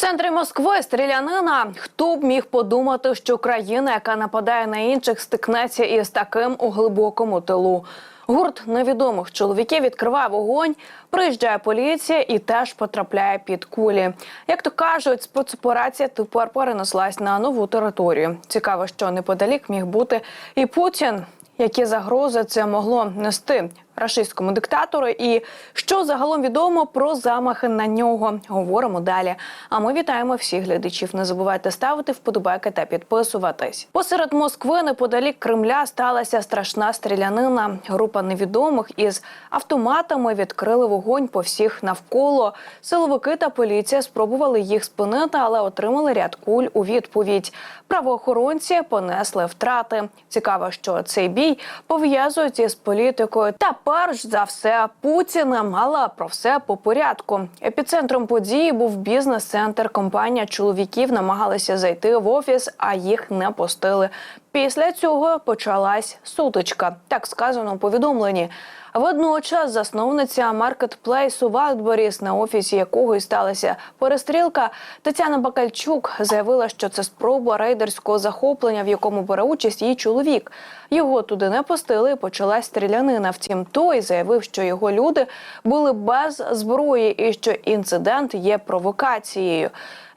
центрі Москви стрілянина. Хто б міг подумати, що країна, яка нападає на інших, стикнеться із таким у глибокому тилу. Гурт невідомих чоловіків відкриває вогонь, приїжджає поліція і теж потрапляє під кулі. Як то кажуть, спецоперація тепер перенеслась на нову територію. Цікаво, що неподалік міг бути і Путін. Які загрози це могло нести рашистському диктатору, і що загалом відомо про замахи на нього, говоримо далі. А ми вітаємо всіх глядачів. Не забувайте ставити вподобайки та підписуватись. Посеред Москви, неподалік Кремля, сталася страшна стрілянина. Група невідомих із автоматами відкрили вогонь по всіх навколо. Силовики та поліція спробували їх спинити, але отримали ряд куль у відповідь. Правоохоронці понесли втрати. Цікаво, що цей бій пов'язують із політикою та перш за все Путіним. Але про все по порядку. Епіцентром події був бізнес-центр. Компанія чоловіків намагалися зайти в офіс, а їх не пустили. Після цього почалась сутичка. Так сказано у повідомленні. Водночас засновниця маркетплейсу Wildberries, на офісі якого і сталася перестрілка, Тетяна Бакальчук заявила, що це спроба рейдерського захоплення, в якому бере участь її чоловік. Його туди не пустили. і Почалась стрілянина. Втім, той заявив, що його люди були без зброї і що інцидент є провокацією.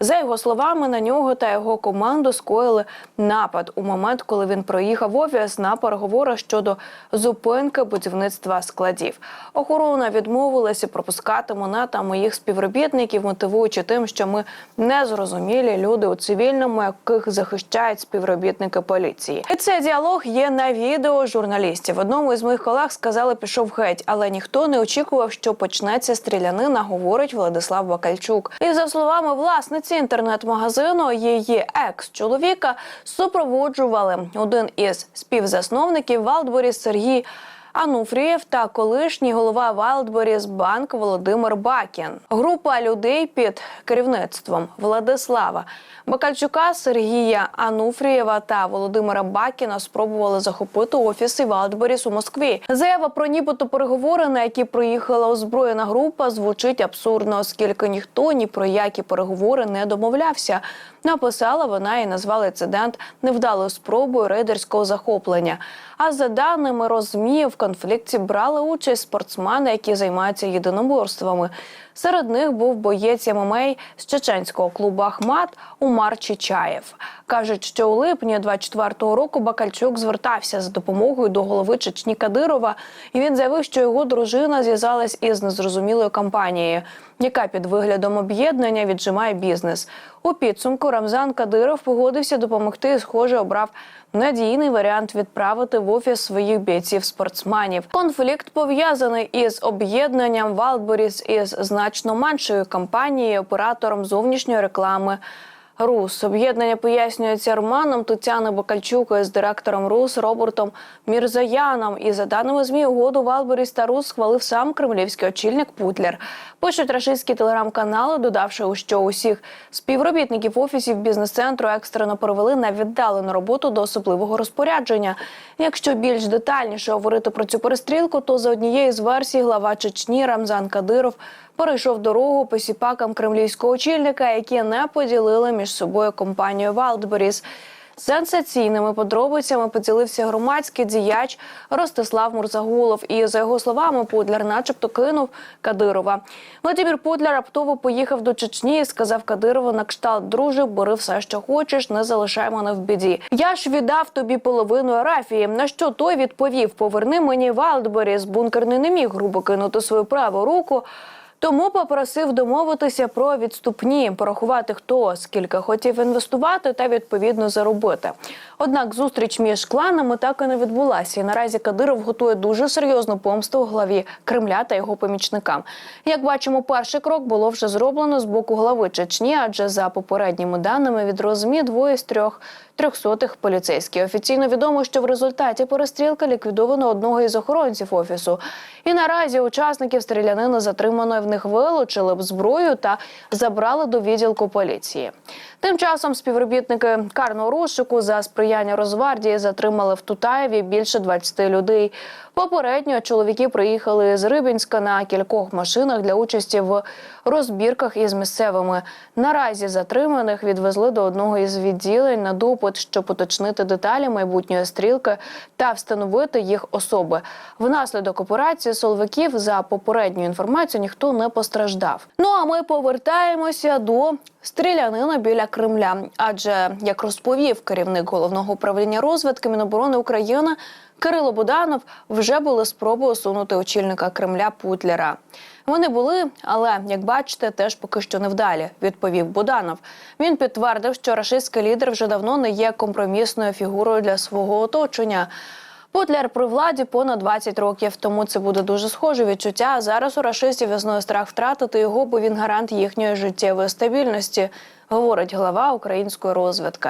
За його словами, на нього та його команду скоїли напад у момент, коли він проїхав офіс на переговори щодо зупинки будівництва складів. Охорона відмовилася пропускати мене та моїх співробітників, мотивуючи тим, що ми незрозумілі люди у цивільному, яких захищають співробітники поліції. І цей діалог є на відео журналістів. Одному із моїх колег сказали, пішов геть, але ніхто не очікував, що почнеться стрілянина, говорить Владислав Бакальчук. І за словами власниці інтернет-магазину, її екс-чоловіка супроводжували один із співзасновників Валдборі Сергій. Ануфрієв та колишній голова Wildberries Банк Володимир Бакін. Група людей під керівництвом Владислава Бакальчука, Сергія Ануфрієва та Володимира Бакіна спробували захопити офіси Wildberries у Москві. Заява про нібито переговори, на які приїхала озброєна група, звучить абсурдно, оскільки ніхто ні про які переговори не домовлявся. Написала вона і назвала інцидент невдалою спробою рейдерського захоплення. А за даними розмі, в конфлікті брали участь спортсмени, які займаються єдиноборствами. Серед них був боєць ММА з чеченського клубу Ахмат Умар Чичаєв. Кажуть, що у липні 24-го року Бакальчук звертався за допомогою до голови Чечні Кадирова, і він заявив, що його дружина зв'язалась із незрозумілою компанією, яка під виглядом об'єднання віджимає бізнес. У підсумку Рамзан Кадиров погодився допомогти. Схоже, обрав надійний варіант відправити в офіс своїх бійців-спортсменів. Конфлікт пов'язаний із об'єднанням Валборіс із значно меншою компанією, оператором зовнішньої реклами. Рус об'єднання пояснюється Романом Тетяни Бакальчук з директором Рус Робертом Мірзаяном. І за даними змі угоду Валберіс та Рус схвалив сам кремлівський очільник Путлер. Пишуть рашистські телеграм-канали, додавши, що усіх співробітників офісів бізнес-центру екстрено перевели на віддалену роботу до особливого розпорядження. Якщо більш детальніше говорити про цю перестрілку, то за однією з версій глава Чечні Рамзан Кадиров перейшов дорогу посіпакам кремлівського очільника, які не поділили між собою компанію Валдберіс. Сенсаційними подробицями поділився громадський діяч Ростислав Мурзагулов. І за його словами, Путлер, начебто, кинув Кадирова. Владимир Путлер раптово поїхав до Чечні і сказав Кадирову на кшталт друже, бери все, що хочеш, не залишай мене в біді. Я ж віддав тобі половину арафії. На що той відповів: Поверни мені Валдберіс. Бункерний не міг грубо кинути свою праву руку. Тому попросив домовитися про відступні, порахувати хто скільки хотів інвестувати та відповідно заробити. Однак зустріч між кланами так і не відбулася. І наразі Кадиров готує дуже серйозну помсту главі Кремля та його помічникам. Як бачимо, перший крок було вже зроблено з боку глави Чечні, адже за попередніми даними від розмі двоє з трьох трьохсотих поліцейські. Офіційно відомо, що в результаті перестрілки ліквідовано одного із охоронців офісу. І наразі учасників стрілянини затримано в них вилучили б зброю та забрали до відділку поліції. Тим часом співробітники карного розшуку за сприяння Розвардії затримали в Тутаєві більше 20 людей. Попередньо чоловіки приїхали з Рибінська на кількох машинах для участі в розбірках із місцевими. Наразі затриманих відвезли до одного із відділень на допит, щоб уточнити деталі майбутньої стрілки та встановити їх особи. Внаслідок операції соловиків за попередньою інформацією ніхто не постраждав. Ну а ми повертаємося до стрілянина біля Кремля. Адже як розповів керівник головного управління розвідки Міноборони України. Кирило Буданов вже були спроби усунути очільника Кремля Путлера. Вони були, але як бачите, теж поки що невдалі, відповів Буданов. Він підтвердив, що рашистський лідер вже давно не є компромісною фігурою для свого оточення. Путлер при владі понад 20 років, тому це буде дуже схоже відчуття. Зараз у рашистів існує страх втратити його, бо він гарант їхньої життєвої стабільності, говорить глава української розвідки.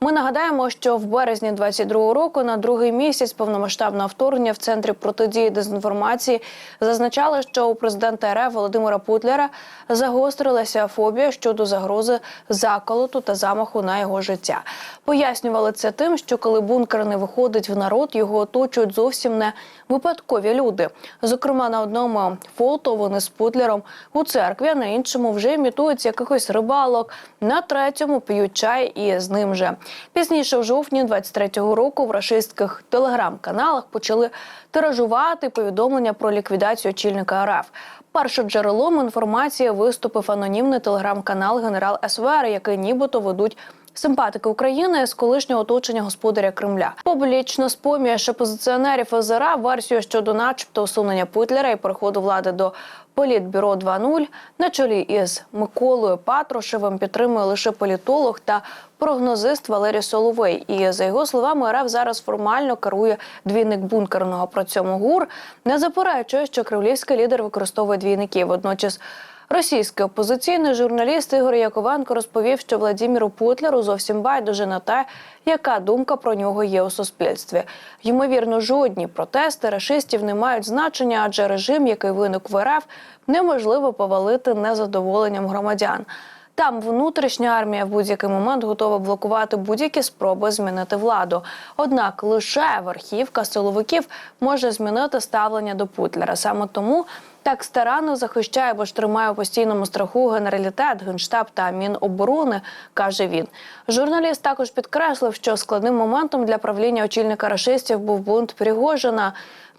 Ми нагадаємо, що в березні 22-го року на другий місяць повномасштабного вторгнення в центрі протидії дезінформації зазначали, що у президента РФ Володимира Путлера загострилася фобія щодо загрози заколоту та замаху на його життя. Пояснювали це тим, що коли бункер не виходить в народ, його оточують зовсім не випадкові люди. Зокрема, на одному фото вони з Путлером у церкві, а на іншому вже імітують якихось рибалок. На третьому п'ють чай і з ним же. Пізніше, в жовтні 23-го року, в рашистських телеграм-каналах почали тиражувати повідомлення про ліквідацію очільника РФ. Першим джерелом інформації виступив анонімний телеграм-канал Генерал СВР, який нібито ведуть. Симпатики України з колишнього оточення господаря Кремля публічно споміж опозиціонерів ОЗРА версію щодо, начебто, усунення Путлера і переходу влади до Політбюро 2.0 на чолі із Миколою Патрушевим підтримує лише політолог та прогнозист Валерій Соловей. І за його словами, РФ зараз формально керує двійник бункерного. При цьому ГУР не заперечує, що кремлівський лідер використовує двійників. Водночас Російський опозиційний журналіст Ігор Яковенко розповів, що Владіміру Путлеру зовсім байдуже на те, яка думка про нього є у суспільстві. Ймовірно, жодні протести рашистів не мають значення, адже режим, який виник в РФ, неможливо повалити незадоволенням громадян. Там внутрішня армія в будь-який момент готова блокувати будь-які спроби змінити владу. Однак лише верхівка силовиків може змінити ставлення до Путлера. Саме тому так старанно захищає, бо ж тримає у постійному страху генералітет, генштаб та міноборони, каже він. Журналіст також підкреслив, що складним моментом для правління очільника рашистів був бунт Пригожина.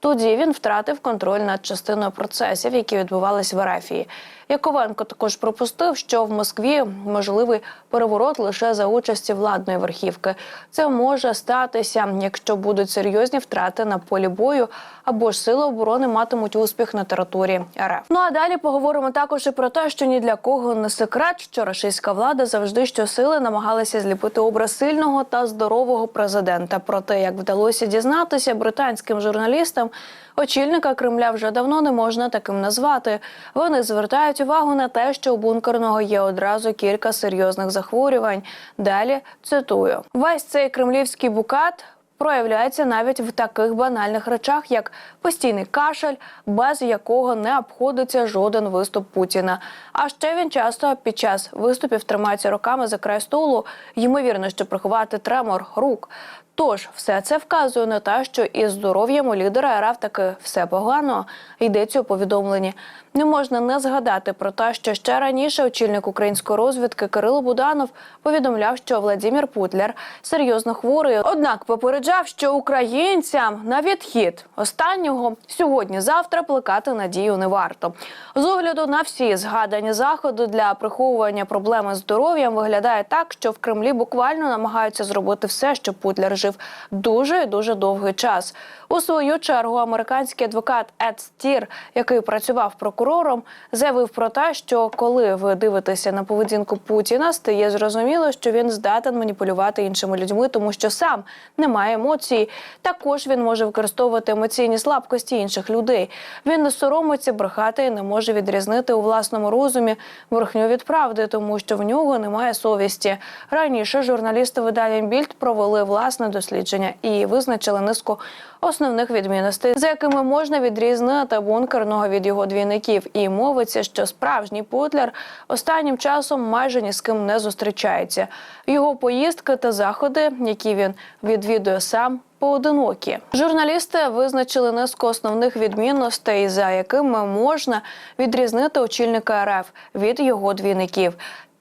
Тоді він втратив контроль над частиною процесів, які відбувались в Ерефії. Яковенко також пропустив, що в Москві можливий переворот лише за участі владної верхівки. Це може статися, якщо будуть серйозні втрати на полі бою, або ж сили оборони матимуть успіх на території РФ. Ну а далі поговоримо також і про те, що ні для кого не секрет, що рашистська влада завжди щосили намагалася зліпити образ сильного та здорового президента. Про те, як вдалося дізнатися британським журналістам. Очільника Кремля вже давно не можна таким назвати. Вони звертають увагу на те, що у бункерного є одразу кілька серйозних захворювань. Далі цитую: весь цей кремлівський букат. Проявляється навіть в таких банальних речах, як постійний кашель, без якого не обходиться жоден виступ Путіна. А ще він часто під час виступів тримається руками за край столу, ймовірно, щоб приховати тремор рук. Тож все це вказує на те, що із здоров'ям у лідера РФ таки все погано. Йдеться у повідомленні. Не можна не згадати про те, що ще раніше очільник української розвідки Кирило Буданов повідомляв, що Владимир Путлер серйозно хворий. Однак попереджав, що українцям на відхід останнього сьогодні-завтра плекати надію не варто. З огляду на всі згадані заходи для приховування проблеми з здоров'ям виглядає так, що в Кремлі буквально намагаються зробити все, щоб Путлер жив дуже і дуже довгий час. У свою чергу американський адвокат Ед Стір, який працював прокурором, заявив про те, що коли ви дивитеся на поведінку Путіна, стає зрозуміло, що він здатен маніпулювати іншими людьми, тому що сам не має емоції. Також він може використовувати емоційні слабкості інших людей. Він не соромиться брехати і не може відрізнити у власному розумі брехню від правди, тому що в нього немає совісті. Раніше журналісти видання Більд провели власне дослідження і визначили низку основних відмінностей, за якими можна відрізнити бункерного від його двійників. І мовиться, що справжній Путлер останнім часом майже ні з ким не зустрічається. Його поїздки та заходи, які він відвідує сам. Поодинокі журналісти визначили низку основних відмінностей, за якими можна відрізнити очільника РФ від його двійників.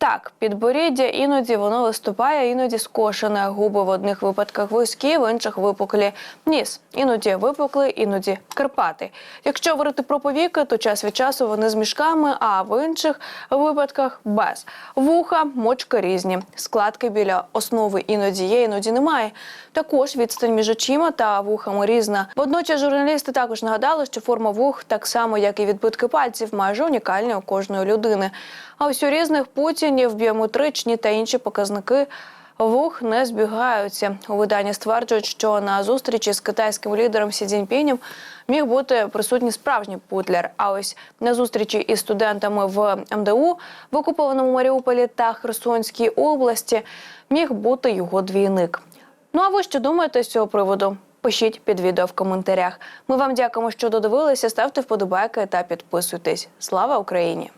Так, підборіддя іноді воно виступає, іноді скошене. Губи в одних випадках вузькі, в інших випуклі. Ніс іноді випуклий, іноді карпатий. Якщо говорити про повіки, то час від часу вони з мішками, а в інших випадках без вуха, мочки різні. Складки біля основи іноді є, іноді немає. Також відстань між очима та вухами різна. Водночас журналісти також нагадали, що форма вух, так само як і відбитки пальців, майже унікальні у кожної людини. А ось у різних путінів, біометричні та інші показники. Вух не збігаються. У виданні стверджують, що на зустрічі з китайським лідером Сі Цзіньпінем міг бути присутній справжній путлер. А ось на зустрічі із студентами в МДУ в окупованому Маріуполі та Херсонській області міг бути його двійник. Ну а ви що думаєте з цього приводу? Пишіть під відео в коментарях. Ми вам дякуємо, що додивилися. Ставте вподобайки та підписуйтесь. Слава Україні!